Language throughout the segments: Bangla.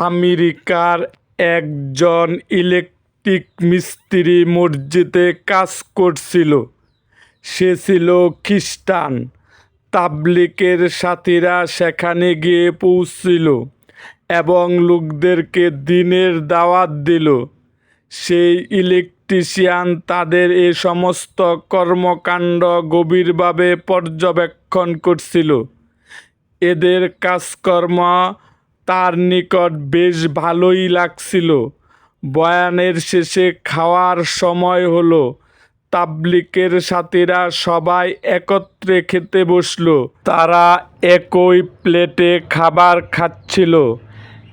আমেরিকার একজন ইলেকট্রিক মিস্ত্রি মসজিদে কাজ করছিল। সে ছিল খ্রিস্টান। তাবলিকের সাথীরা সেখানে গিয়ে পৌঁছিল এবং লোকদেরকে দিনের দাওয়াত দিল। সেই ইলেকট্রিশিয়ান তাদের এ সমস্ত কর্মকাণ্ড গভীরভাবে পর্যবেক্ষণ করছিল। এদের কাজকর্ম তার নিকট বেশ ভালোই লাগছিল। বয়ানের শেষে খাওয়ার সময় হলো। তাবলিকের সাথীরা সবাই একত্রে খেতে বসল। তারা একই প্লেটে খাবার খাচ্ছিল।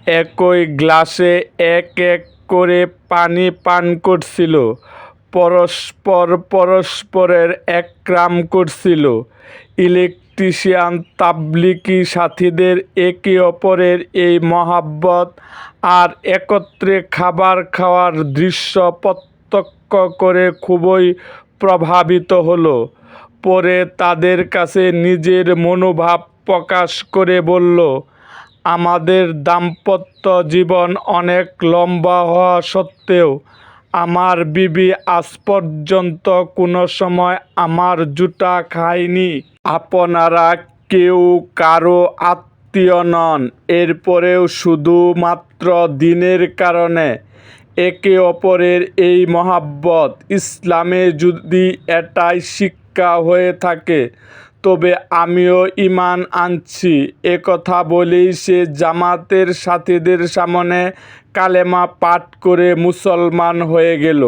একই গ্লাসে এক এক করে পানি পান করছিল। পরস্পর পরস্পরের একরাম করছিল। ইলেকট্রিশিয়ান তাবলিকি সাথীদের একে অপরের এই মহাব্বত আর একত্রে খাবার খাওয়ার দৃশ্য প্রত্যক্ষ করে খুবই প্রভাবিত হলো। পরে তাদের কাছে নিজের মনোভাব প্রকাশ করে বলল, আমাদের দাম্পত্য জীবন অনেক লম্বা হওয়া সত্ত্বেও আমার বিবি আজ পর্যন্ত কোনো সময় আমার জুতা খায়নি। আপনারা কেউ কারও আত্মীয় নন। এরপরেও শুধুমাত্র দিনের কারণে একে অপরের এই মহাব্বত। ইসলামে যদি এটাই শিক্ষা হয়ে থাকে তবে আমিও ইমান আনছি। এ কথা বলেই সে জামাতের সাথীদের সামনে কালেমা পাঠ করে মুসলমান হয়ে গেল।